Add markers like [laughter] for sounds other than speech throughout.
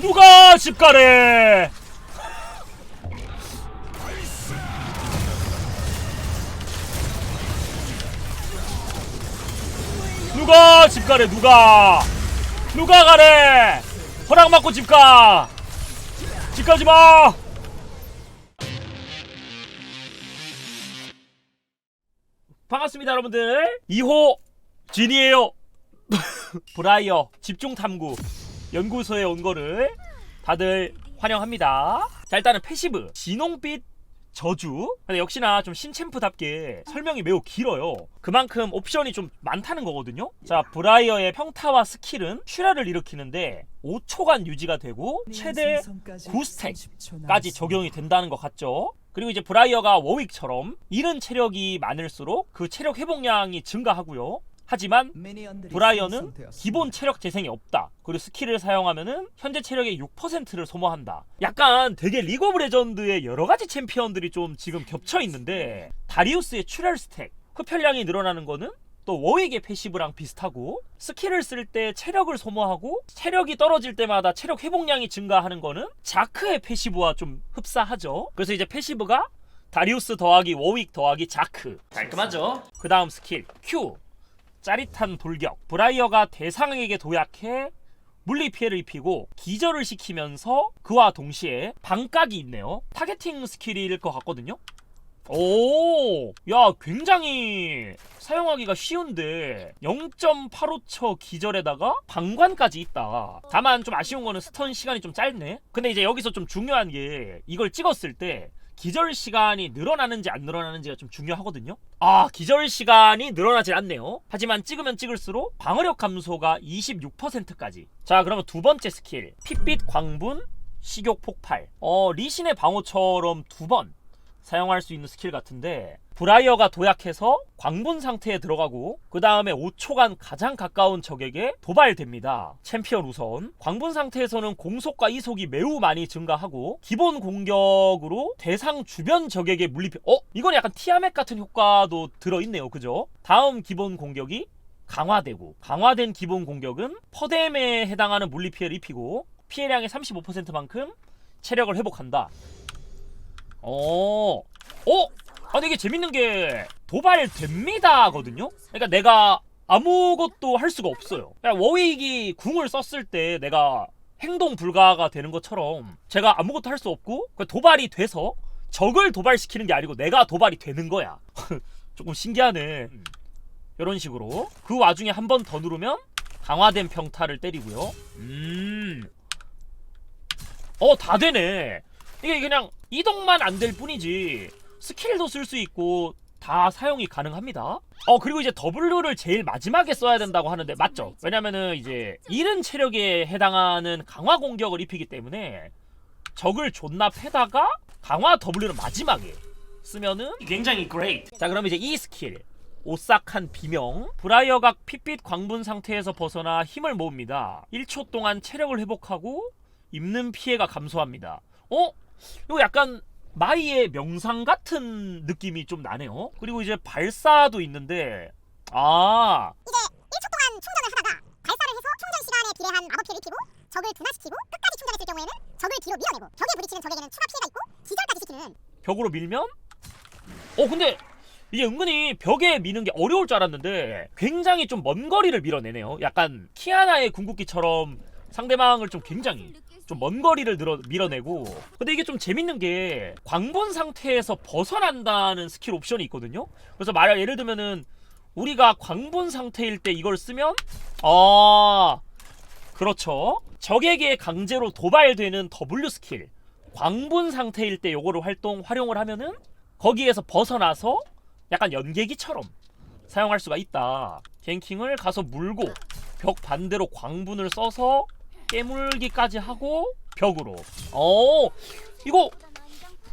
누가 집 가래? 누가 집 가래? 누가? 누가 가래? 허락 받고 집 가. 집 가지 마. 반갑습니다, 여러분들. 2호 진이에요. [laughs] 브라이어 집중 탐구 연구소에 온 거를 다들 환영합니다. 자 일단은 패시브 진홍빛 저주. 근데 역시나 좀 신챔프답게 설명이 매우 길어요. 그만큼 옵션이 좀 많다는 거거든요. 자 브라이어의 평타와 스킬은 슈라를 일으키는데 5초간 유지가 되고 최대 9스택까지 적용이 된다는 것 같죠. 그리고 이제 브라이어가 워윅처럼 잃은 체력이 많을수록 그 체력 회복량이 증가하고요. 하지만 브라이어는 기본 체력 재생이 없다. 그리고 스킬을 사용하면은 현재 체력의 6%를 소모한다. 약간 되게 리그 오브 레전드의 여러 가지 챔피언들이 좀 지금 겹쳐 있는데 다리우스의 출혈 스택, 흡혈량이 늘어나는 거는 또 워익의 패시브랑 비슷하고 스킬을 쓸 때 체력을 소모하고 체력이 떨어질 때마다 체력 회복량이 증가하는 거는 자크의 패시브와 좀 흡사하죠. 그래서 이제 패시브가 다리우스 더하기 워윅 더하기 자크 깔끔하죠. 그 다음 스킬 Q 짜릿한 돌격 브라이어가 대상에게 도약해 물리 피해를 입히고 기절을 시키면서 그와 동시에 반각이 있네요 타겟팅 스킬일 것 같거든요 오, 야, 굉장히 사용하기가 쉬운데 0.85초 기절에다가 방관까지 있다. 다만 좀 아쉬운 거는 스턴 시간이 좀 짧네. 근데 이제 여기서 좀 중요한 게 이걸 찍었을 때 기절 시간이 늘어나는지 안 늘어나는지가 좀 중요하거든요. 아, 기절 시간이 늘어나질 않네요. 하지만 찍으면 찍을수록 방어력 감소가 26%까지. 자, 그러면 두 번째 스킬. 핏빛 광분 식욕 폭발. 어, 리신의 방어처럼 두 번 사용할 수 있는 스킬 같은데 브라이어가 도약해서 광분 상태에 들어가고 그 다음에 5초간 가장 가까운 적에게 도발됩니다. 챔피언 우선 광분 상태에서는 공속과 이속이 매우 많이 증가하고 기본 공격으로 대상 주변 적에게 물리피 어? 이건 약간 티아멧 같은 효과도 들어있네요. 그죠? 다음 기본 공격이 강화되고 강화된 기본 공격은 퍼뎀에 해당하는 물리 피해를 입히고 피해량의 35%만큼 체력을 회복한다. 어, 어? 아, 근데 이게 재밌는 게 도발됩니다거든요. 그러니까 내가 아무것도 할 수가 없어요. 그냥 워윅이 궁을 썼을 때 내가 행동 불가가 되는 것처럼 제가 아무것도 할 수 없고 그 도발이 돼서 적을 도발시키는 게 아니고 내가 도발이 되는 거야. [laughs] 조금 신기하네. 이런 식으로 그 와중에 한 번 더 누르면 강화된 평타를 때리고요. 음, 어 다 되네. 이게 그냥 이동만 안 될 뿐이지 스킬도 쓸 수 있고 다 사용이 가능합니다. 어 그리고 이제 W를 제일 마지막에 써야 된다고 하는데 맞죠? 왜냐면은 이제 잃은 체력에 해당하는 강화 공격을 입히기 때문에 적을 존나 패다가 강화 W는 마지막에 쓰면은 굉장히 great. 자 그럼 이제 이 스킬 오싹한 비명 브라이어가 핏빛 광분 상태에서 벗어나 힘을 모읍니다. 1초 동안 체력을 회복하고 입는 피해가 감소합니다. 어? 이거 약간 마이의 명상 같은 느낌이 좀 나네요. 그리고 이제 발사도 있는데 아 이게 1초 동안 충전을 하다가 발사를 해서 충전 시간에 비례한 마법 피해를 입히고 적을 둔화시키고 끝까지 충전했을 경우에는 적을 뒤로 밀어내고 벽에 부딪히는 적에게는 추가 피해가 있고 기절까지 시키는 벽으로 밀면 어 근데 이게 은근히 벽에 미는 게 어려울 줄 알았는데 굉장히 좀 먼 거리를 밀어내네요. 약간 키아나의 궁극기처럼 상대방을 좀 굉장히 좀 먼 거리를 늘어, 밀어내고. 근데 이게 좀 재밌는 게 광분 상태에서 벗어난다는 스킬 옵션이 있거든요? 그래서 만약 예를 들면은 우리가 광분 상태일 때 이걸 쓰면 아 그렇죠. 적에게 강제로 도발되는 W 스킬. 광분 상태일 때 요거를 활동 활용을 하면은 거기에서 벗어나서 약간 연계기처럼 사용할 수가 있다. 갱킹을 가서 물고 벽 반대로 광분을 써서 깨물기까지 하고 벽으로. 어, 이거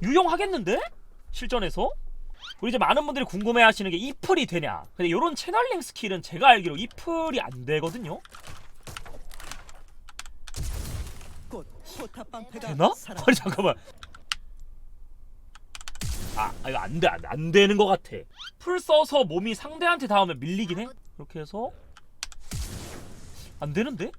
유용하겠는데? 실전에서? 우리 이제 많은 분들이 궁금해하시는 게 이플이 되냐? 근데 이런 채널링 스킬은 제가 알기로 이플이 안 되거든요. 되나? [laughs] 아니 잠깐만. 아, 아, 이거 안 돼, 안, 돼, 안 되는 것 같아. 풀 써서 몸이 상대한테 닿으면 밀리긴 해. 이렇게 해서 안 되는데?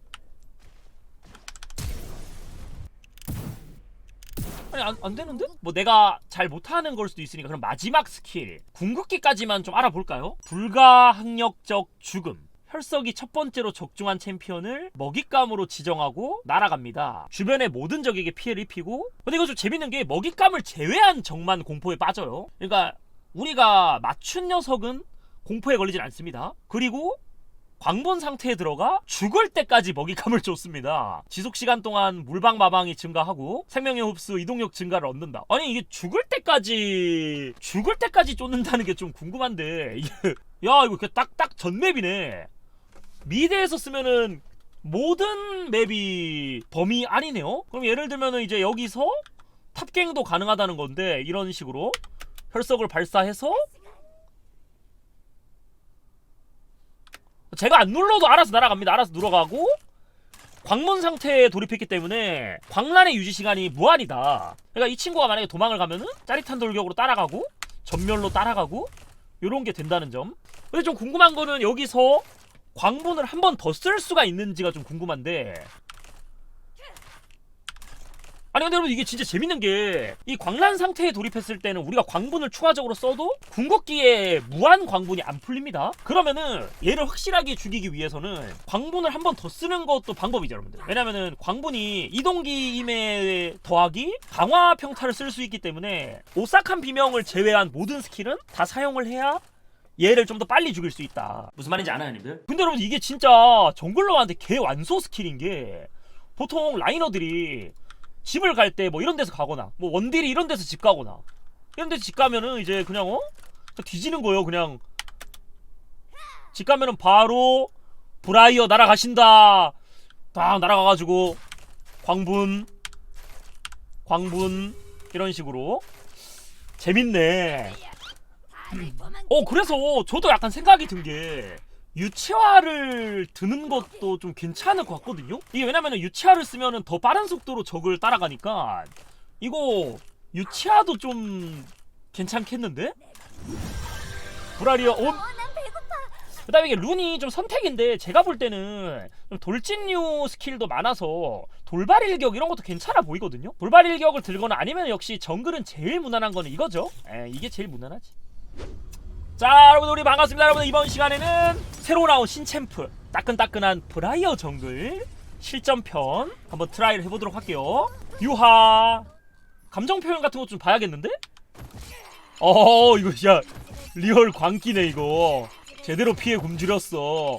안, 안 되는데? 뭐 내가 잘 못하는 걸 수도 있으니까 그럼 마지막 스킬 궁극기까지만 좀 알아볼까요? 불가항력적 죽음 혈석이 첫 번째로 적중한 챔피언을 먹잇감으로 지정하고 날아갑니다. 주변의 모든 적에게 피해를 입히고 근데 이거 좀 재밌는 게 먹잇감을 제외한 적만 공포에 빠져요. 그러니까 우리가 맞춘 녀석은 공포에 걸리진 않습니다. 그리고 광분 상태에 들어가 죽을 때까지 먹잇감을 줬습니다. 지속 시간 동안 물방 마방이 증가하고 생명의 흡수, 이동력 증가를 얻는다. 아니 이게 죽을 때까지 죽을 때까지 쫓는다는 게 좀 궁금한데 이게 야 이거 딱딱 전 맵이네. 미드에서 쓰면은 모든 맵이 범위 아니네요. 그럼 예를 들면은 이제 여기서 탑갱도 가능하다는 건데 이런 식으로 혈석을 발사해서 제가 안 눌러도 알아서 날아갑니다. 알아서 들어가고 광문 상태에 돌입했기 때문에 광란의 유지 시간이 무한이다. 그러니까 이 친구가 만약에 도망을 가면은 짜릿한 돌격으로 따라가고 전멸로 따라가고 요런 게 된다는 점. 근데 좀 궁금한 거는 여기서 광분을 한 번 더 쓸 수가 있는지가 좀 궁금한데 아니 근데 여러분 이게 진짜 재밌는 게 이 광란 상태에 돌입했을 때는 우리가 광분을 추가적으로 써도 궁극기에 무한 광분이 안 풀립니다 그러면은 얘를 확실하게 죽이기 위해서는 광분을 한 번 더 쓰는 것도 방법이죠 여러분들 왜냐면은 광분이 이동기 임에 더하기 강화 평타를 쓸 수 있기 때문에 오싹한 비명을 제외한 모든 스킬은 다 사용을 해야 얘를 좀 더 빨리 죽일 수 있다. 무슨 말인지 아나요, 님들? 근데 여러분 이게 진짜 정글러한테 개 완소 스킬인 게 보통 라이너들이 집을 갈 때 뭐 이런 데서 가거나 뭐 원딜이 이런 데서 집 가거나 이런 데서 집 가면은 이제 그냥 어? 뒤지는 거예요, 그냥. 집 가면은 바로 브라이어 날아가신다. 딱 날아가가지고 광분 광분 이런 식으로 재밌네. 어 그래서 저도 약간 생각이 든 게 유치화를 드는 것도 좀 괜찮을 것 같거든요 이게 왜냐면은 유치화를 쓰면은 더 빠른 속도로 적을 따라가니까 이거 유치화도 좀 괜찮겠는데? 브라리어 온 그 다음에 이게 룬이 좀 선택인데 제가 볼 때는 좀 돌진류 스킬도 많아서 돌발 일격 이런 것도 괜찮아 보이거든요. 돌발 일격을 들거나 아니면 역시 정글은 제일 무난한 거는 이거죠. 에, 이게 제일 무난하지. 자 여러분 우리 반갑습니다. 여러분 이번 시간에는 새로 나온 신챔프 따끈따끈한 브라이어 정글 실전편 한번 트라이를 해보도록 할게요. 유하! 감정 표현 같은 것 좀 봐야겠는데? 어 이거 진짜 리얼 광기네 이거. 제대로 피해 굶주렸어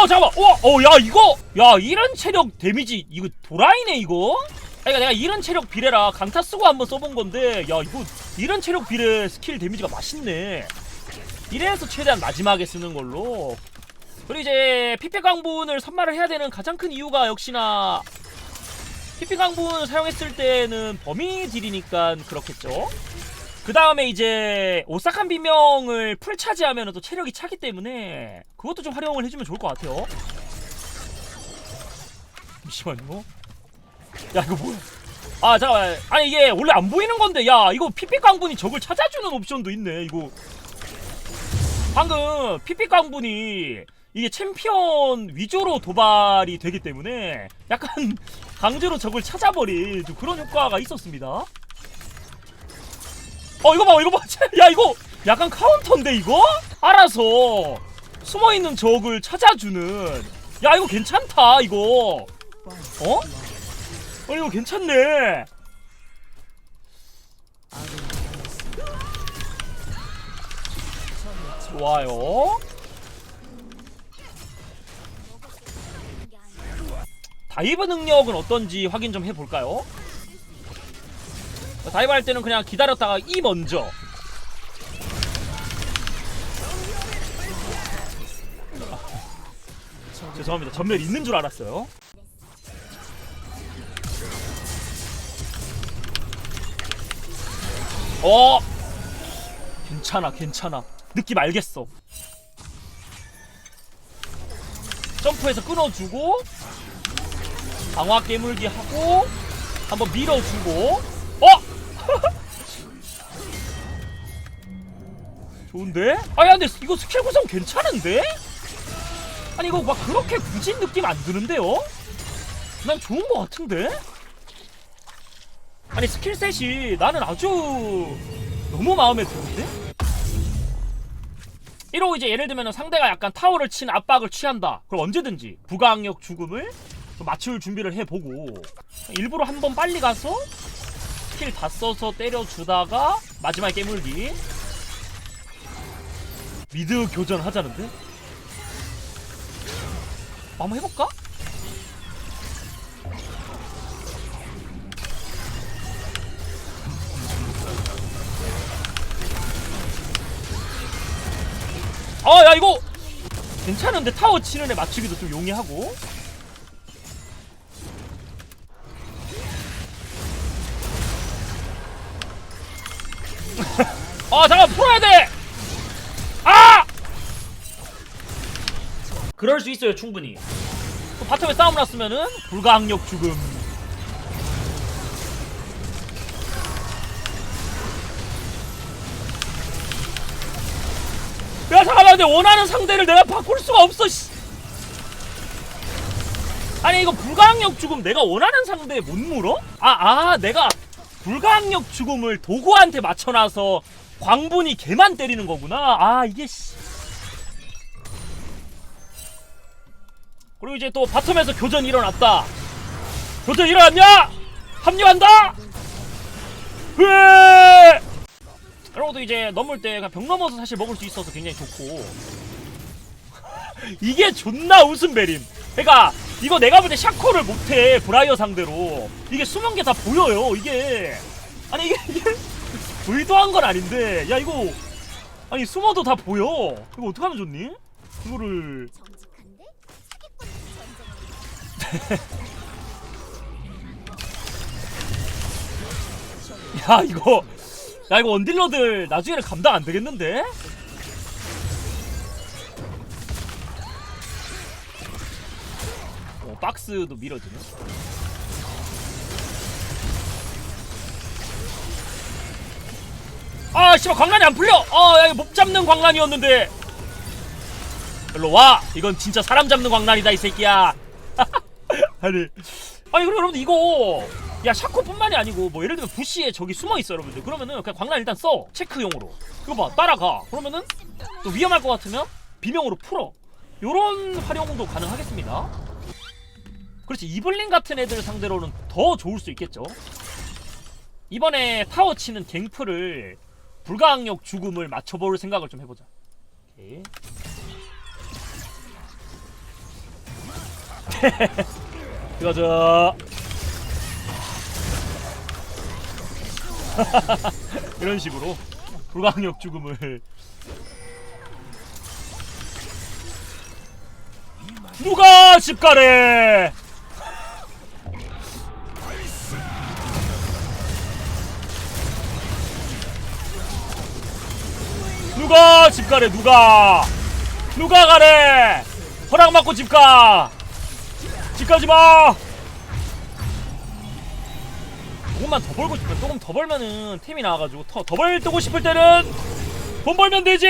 어 잠깐만. 어어야 이거 야 이런 체력 데미지 이거 도라이네 이거? 그러니까 내가 이런 체력 비례라. 강타 쓰고 한번 써본 건데 야 이거 이런 체력 비례 스킬 데미지가 맛있네. 이래서 최대한 마지막에 쓰는 걸로. 그리고 이제 피피 강분을 선말을 해야 되는 가장 큰 이유가 역시나 피피 강분을 사용했을 때는 범위 딜이니까 그렇겠죠 그 다음에 이제 오싹한 비명을 풀 차지하면 또 체력이 차기 때문에 그것도 좀 활용을 해주면 좋을 것 같아요. 잠시만요. 야 이거 뭐야? 아 잠깐 아니 이게 원래 안 보이는 건데 야 이거 피피 강분이 적을 찾아주는 옵션도 있네 이거. 방금 피피 강분이 이게 챔피언 위주로 도발이 되기 때문에 약간 [laughs] 강제로 적을 찾아버린 좀 그런 효과가 있었습니다. 어 이거 봐 이거 봐야 [laughs] 이거 약간 카운터인데 이거? 알아서 숨어있는 적을 찾아주는. 야 이거 괜찮다 이거. 어? 어 이거 괜찮네. 좋아요. 다이브 능력은 어떤지 확인 좀 해볼까요? 다이브 할 때는 그냥 기다렸다가 이 먼저. 아, 죄송합니다. 전멸 있는 줄 알았어요. 어? 괜찮아 괜찮아. 느낌 알겠어. 점프해서 끊어주고 강화 깨물기 하고 한번 밀어주고. 어? 좋은데? 아야 근데 이거 스킬 구성 괜찮은데? 아니 이거 막 그렇게 굳이 느낌 안 드는데요? 난 좋은 거 같은데? 아니 스킬셋이 나는 아주 너무 마음에 드는데? 이러고 이제 예를 들면 상대가 약간 타워를 친 압박을 취한다 그럼 언제든지 부가항력 죽음을 또 맞출 준비를 해보고 일부러 한 번 빨리 가서 스킬 다 써서 때려주다가 마지막에 깨물기 미드 교전 하자는데? 한번 해볼까? 아 야 이거 괜찮은데 타워 치는 애 맞추기도 좀 용이하고 아 잠깐 풀어야 돼! 아! 그럴 수 있어요 충분히 또 바텀에 싸움 났으면은 불가항력 죽음 야 잠깐만 근데 원하는 상대를 내가 바꿀 수가 없어 씨. 아니 이거 불가항력 죽음 내가 원하는 상대에 못 물어? 아아 내가 불가항력 죽음을 도구한테 맞춰놔서 광분이 걔만 때리는 거구나 아 이게 씨. 그리고 이제 또 바텀에서 교전 일어났다 교전 일어났냐? 합류한다? 으에! 그러고도 이제 넘을 때 그냥 벽 넘어서 사실 먹을 수 있어서 굉장히 좋고 [laughs] 이게 존나 웃음 베림 그러니까 이거 내가 볼 때 샤코를 못해 브라이어 상대로. 이게 숨은 게 다 보여요 이게. 아니 이게, 이게 [laughs] 의도한 건 아닌데. 야 이거 아니 숨어도 다 보여. 이거 어떡하면 좋니? 이거를. [laughs] 야 이거 야 이거 원딜러들 나중에는 감당 안 되겠는데? 박스도 밀어주네 아 씨발 광란이 안 풀려! 아 야 이거 목 잡는 광란이었는데. 일로 와! 이건 진짜 사람 잡는 광란이다 이 새끼야. [laughs] 아니 아니 그리고 여러분들 이거 야 샤코뿐만이 아니고 뭐 예를 들면 부시에 저기 숨어 있어 여러분들. 그러면은 그냥 광란 일단 써. 체크용으로. 이거 봐 따라가. 그러면은 또 위험할 것 같으면 비명으로 풀어. 요런 활용도 가능하겠습니다 그렇지 이블린 같은 애들 상대로는 더 좋을 수 있겠죠. 이번에 타워 치는 갱프를 불가항력 죽음을 맞춰볼 생각을 좀 해보자. 오케이. [laughs] 이거죠 [laughs] 이런 식으로 불가항력 죽음을. 누가 집 가래 누가 집 가래 누가 누가 가래 허락 받고 집가 집 가지 마 조금만 더 벌고 싶어. 조금 더 벌면은 템이 나와가지고 더, 더 벌고 싶을 때는 돈 벌면 되지.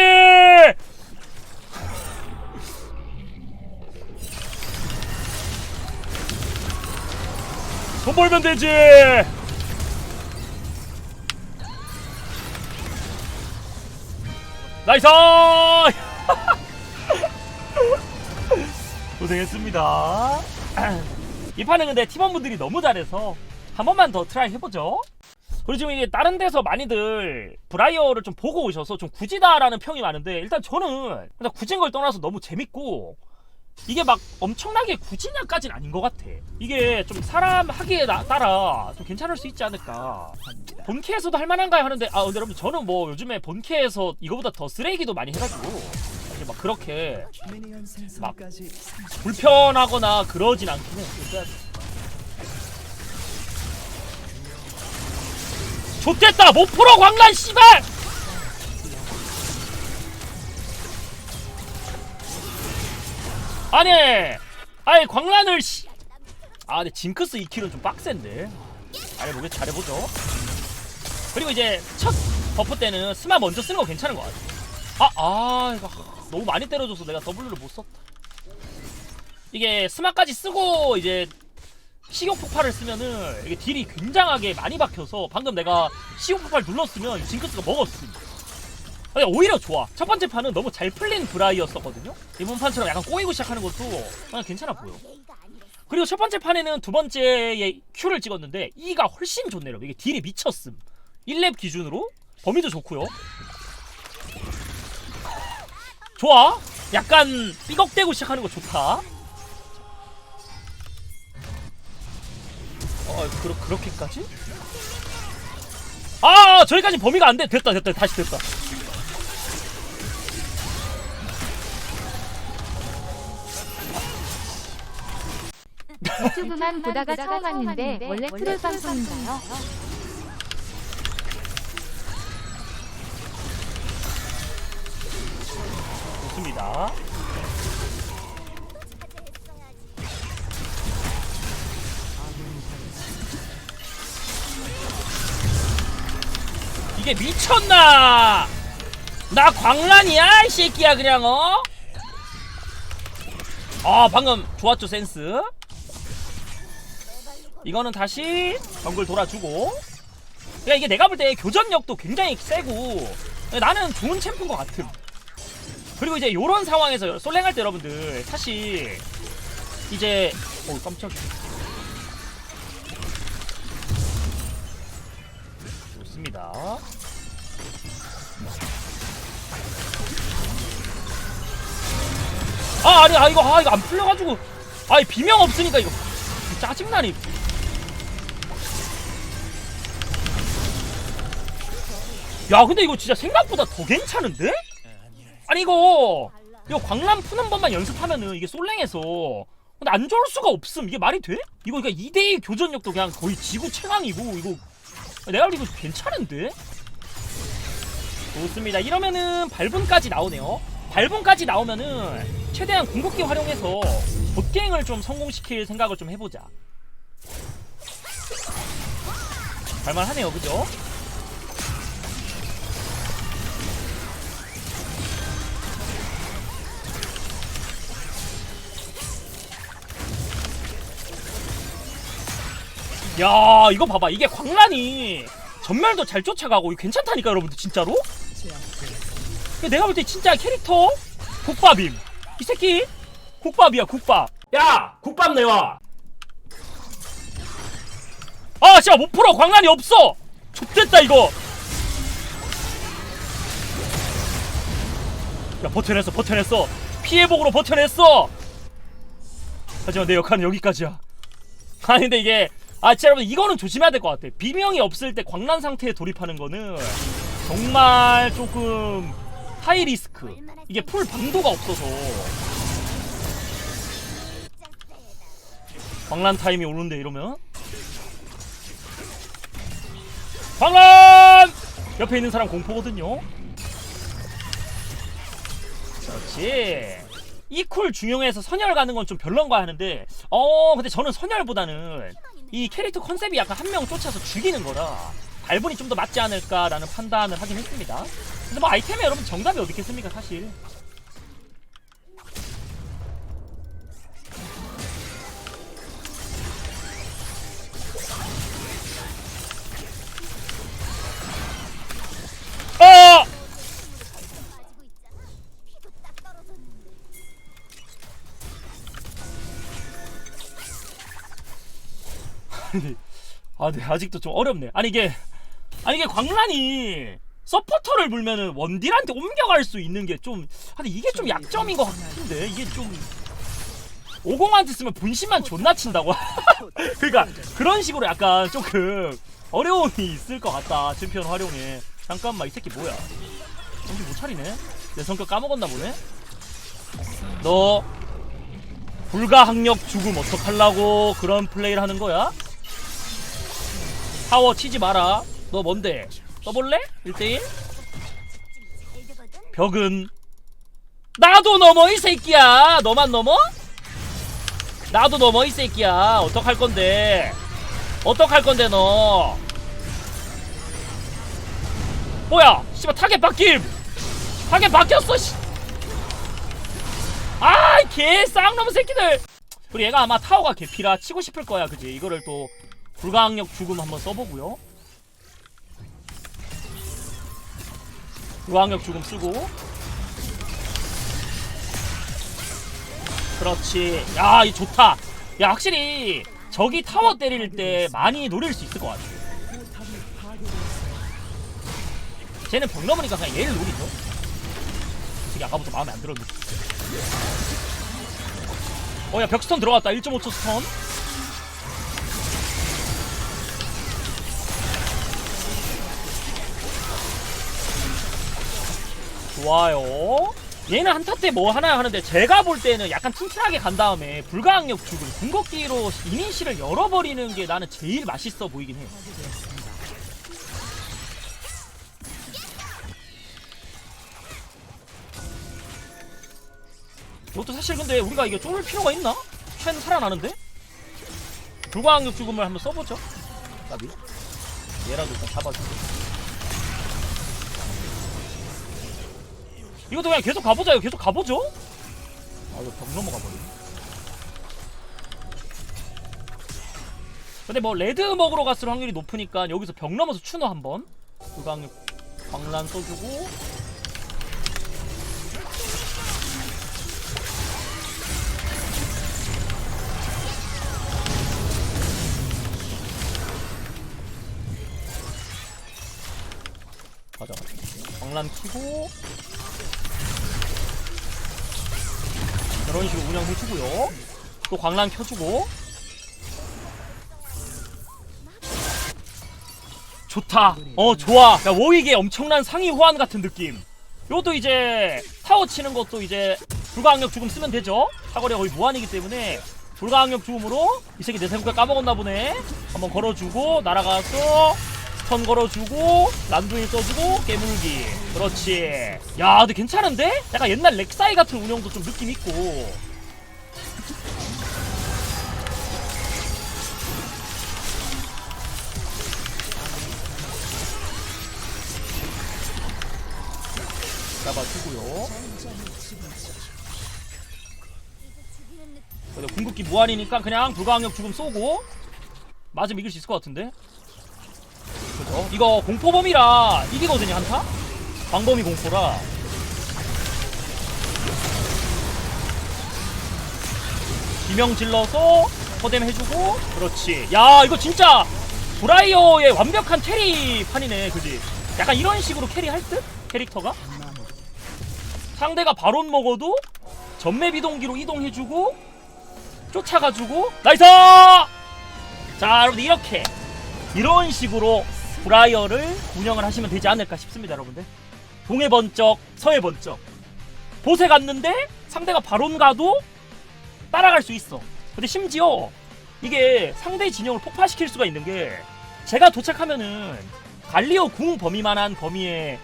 돈 벌면 되지. 나이스! [laughs] 고생했습니다. 이 판은 근데 팀원분들이 너무 잘해서 한 번만 더 트라이 해보죠. 그리고 지금 이게 다른 데서 많이들 브라이어를 좀 보고 오셔서 좀 굳이다라는 평이 많은데 일단 저는 굳은 걸 떠나서 너무 재밌고 이게 막 엄청나게 굳이냐까진 아닌 것 같아. 이게 좀 사람 하기에 나- 따라 좀 괜찮을 수 있지 않을까. 본캐에서도 할 만한가요 하는데 아 근데 여러분 저는 뭐 요즘에 본캐에서 이거보다 더 쓰레기도 많이 해가지고 사실 막 그렇게 생성까지 불편하거나 그러진 않긴 해. 일단 좋됐다 못 풀어 광란 씨발 아니 아니 광란을 씨. 아 근데 징크스 2킬은 좀 빡센데 잘해보겠 잘해보죠 그리고 이제 첫 버프 때는 스마 먼저 쓰는 거 괜찮은 것 같아 아 아 이거 너무 많이 때려줘서 내가 W를 못 썼다 이게 스마까지 쓰고 이제 식욕 폭발을 쓰면은 이게 딜이 굉장하게 많이 박혀서 방금 내가 식욕 폭발 눌렀으면 징크스가 먹었음. 아니, 오히려 좋아. 첫 번째 판은 너무 잘 풀린 브라이였었거든요. 이번 판처럼 약간 꼬이고 시작하는 것도 그냥 괜찮아 보여. 그리고 첫 번째 판에는 두 번째에 Q를 찍었는데 E가 훨씬 좋네요. 이게 딜이 미쳤음. 1렙 기준으로 범위도 좋고요. 좋아. 약간 삐걱대고 시작하는 거 좋다. 어, 그러, 그렇게까지? 아, 저기까지 범위가 안 돼. 됐다, 됐다, 다시 됐다. 유튜브만 보다가 처음 왔는데 원래 트롤 방송인가요? 좋습니다. 이게 미쳤나? 나 광란이야 이 새끼야 그냥 어? 아 방금 좋았죠 센스 이거는 다시 정글 돌아주고. 야 이게 내가 볼 때 교전력도 굉장히 세고 나는 좋은 챔프인 것 같음. 그리고 이제 요런 상황에서 솔랭할 때 여러분들 사실 이제 어 깜짝이야. 좋습니다. 아 아니 아 이거 아 이거 안 풀려가지고. 아이 비명 없으니까 이거 짜증나니 야 근데 이거 진짜 생각보다 더 괜찮은데? 아니 이거 이거 광란 푸는 법만 연습하면은 이게 솔랭에서 근데 안 좋을 수가 없음 이게 말이 돼? 이거 그러니까 2대1 교전력도 그냥 거의 지구 최강이고 이거 내가 이거 괜찮은데? 좋습니다 이러면은 발분까지 나오네요 발분까지 나오면은 최대한 궁극기 활용해서 봇갱을 좀 성공시킬 생각을 좀 해보자 갈만하네요 그죠? 야 이거 봐봐. 이게 광란이 전멸도 잘 쫓아가고 괜찮다니까 여러분들 진짜로? 내가 볼 때 진짜 캐릭터? 국밥임. 이 새끼? 국밥이야 국밥. 야 국밥 내와. 아 진짜 못 풀어. 광란이 없어. 좆됐다 이거. 야 버텨냈어 버텨냈어. 피해복으로 버텨냈어. 하지만 내 역할은 여기까지야. 아니 근데 이게 아 진짜 여러분 이거는 조심해야 될 것 같아 비명이 없을 때 광란 상태에 돌입하는 거는 정말 조금 하이 리스크. 이게 풀 방도가 없어서. 광란 타임이 오는데 이러면? 광란! 옆에 있는 사람 공포거든요. 그렇지. 이쿨 중용해서 선열 가는 건 좀 별론가 하는데 어 근데 저는 선열보다는 이 캐릭터 컨셉이 약간 한 명 쫓아서 죽이는 거라 발분이 좀 더 맞지 않을까라는 판단을 하긴 했습니다. 근데 뭐 아이템에 여러분 정답이 어디 있겠습니까 사실 아, 네, 아직도 좀 어렵네. 아니 이게 아니 이게 광란이 서포터를 물면은 원딜한테 옮겨갈 수 있는 게좀 근데 이게 좀 약점인 것 같은데. 이게 좀 50한테 쓰면 분신만 존나 친다고. [laughs] 그러니까 그런 식으로 약간 조금 어려움이 있을 것 같다. 챔피언 활용에. 잠깐만 이 새끼 뭐야? 정신 못 차리네? 내 성격 까먹었나 보네? 너 불가항력 죽음 어떡하려고 그런 플레이를 하는 거야? 타워 치지 마라. 너 뭔데? 떠볼래? 1대1? 벽은 나도 넘어 이 새끼야. 너만 넘어? 나도 넘어 이 새끼야. 어떡할 건데? 어떡할 건데 너? 뭐야? 씨발 타겟 바뀜. 타겟 바뀌었어. 씨. 아이 개 쌍놈 새끼들. 그리고 얘가 아마 타워가 개피라 치고 싶을 거야 그지 이거를 또 불가항력 죽음 한번 써보고요. 불가항력 죽음 쓰고. 그렇지. 야 이 좋다. 야 확실히 저기 타워 때릴 때 많이 노릴 수 있을 것 같아. 쟤는 벽 넘으니까 그냥 얘를 노리죠. 솔직히 아까부터 마음에 안 들었는데. 어야 벽스턴 들어갔다. 1.5초 스턴 좋아요. 얘는 한타 때 뭐 하나 하는데 제가 볼 때는 약간 튼튼하게 간 다음에 불가항력 죽을 궁극기로 이니시를 열어버리는 게 나는 제일 맛있어 보이긴 해 이것도 사실 근데 우리가 이게 쫄을 필요가 있나? 쉔 살아나는데? 불가항력 죽음을 한번 써보죠. 나비. 얘라도 일단 잡아주고 이것도 그냥 계속 가보자요. 계속 가보죠? 아 이거 벽 넘어가 버리네. 근데 뭐 레드 먹으러 갔을 확률이 높으니까 여기서 벽 넘어서 추노 한번. 불가항력 광란 써주고. 맞아 광란 키고 이런 식으로 운영해주고요. 또 광란 켜주고. 좋다. 어 좋아. 야 워윅의 엄청난 상위 호환 같은 느낌. 요것도 이제 타워 치는 것도 이제 불가항력 죽음 쓰면 되죠. 사거리가 거의 무한이기 때문에 불가항력 죽음으로 이 새끼 내 생각 까먹었나 보네. 한번 걸어주고 날아가서 스턴 걸어주고 란두인 써주고 깨물기. 그렇지. 야 근데 괜찮은데? 약간 옛날 렉사이 같은 운영도 좀 느낌 있고. 잡아주고요. 근데 궁극기 무한이니까 그냥 불가항력 죽음 쏘고 맞으면 이길 수 있을 것 같은데 그죠? 이거 공포범이라 이기거든요 한타? 광범위 공포라 비명 질러서 허뎀 해주고 그렇지 야 이거 진짜 브라이어의 완벽한 캐리 판이네 그지? 약간 이런 식으로 캐리할 듯? 캐릭터가? 상대가 바론 먹어도 전맵 이동기로 이동해주고 쫓아가지고 나이스! 자 여러분들 이렇게 이런 식으로 브라이어를 운영을 하시면 되지 않을까 싶습니다 여러분들. 동해 번쩍 서해 번쩍. 보세 갔는데 상대가 바론 가도 따라갈 수 있어. 근데 심지어 이게 상대 진영을 폭파시킬 수가 있는 게 제가 도착하면은 갈리오 궁 범위만한 범위에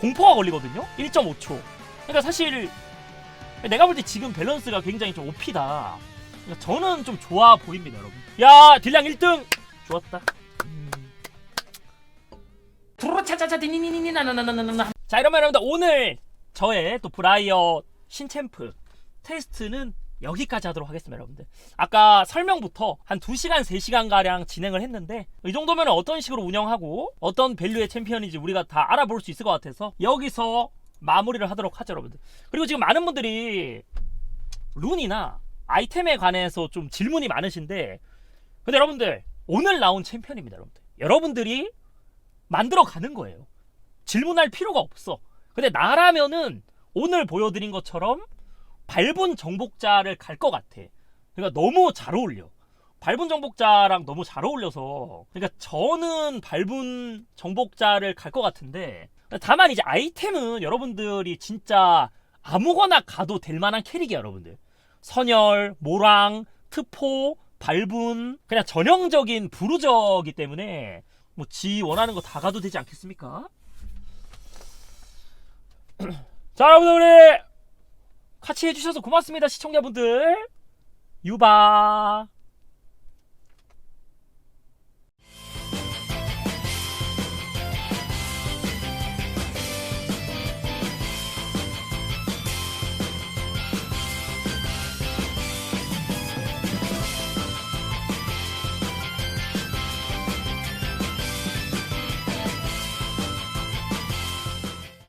공포가 걸리거든요? 1.5초. 그러니까 사실 내가 볼 때 지금 밸런스가 굉장히 좀 오피다. 그러니까 저는 좀 좋아 보입니다 여러분. 야 딜량 1등! 좋았다 차차차 디니니니 나나나나나나. 자 이러면 여러분들 오늘 저의 또 브라이어 신챔프 테스트는 여기까지 하도록 하겠습니다 여러분들. 아까 설명부터 한 2시간 3시간 가량 진행을 했는데 이 정도면 어떤 식으로 운영하고 어떤 밸류의 챔피언인지 우리가 다 알아볼 수 있을 것 같아서 여기서 마무리를 하도록 하죠 여러분들. 그리고 지금 많은 분들이 룬이나 아이템에 관해서 좀 질문이 많으신데 근데 여러분들 오늘 나온 챔피언입니다 여러분들. 여러분들이 만들어 가는 거예요. 질문할 필요가 없어. 근데 나라면은 오늘 보여드린 것처럼 밟은 정복자를 갈 것 같아. 그러니까 너무 잘 어울려. 밟은 정복자랑 너무 잘 어울려서. 그러니까 저는 밟은 정복자를 갈 것 같은데 다만 이제 아이템은 여러분들이 진짜 아무거나 가도 될 만한 캐릭이야 여러분들. 선열, 모랑, 트포, 밟은 그냥 전형적인 부르저기 때문에 뭐 지 원하는 거 다 가도 되지 않겠습니까? [clears throat] 자 여러분들 우리 같이 해주셔서 고맙습니다 시청자분들 유바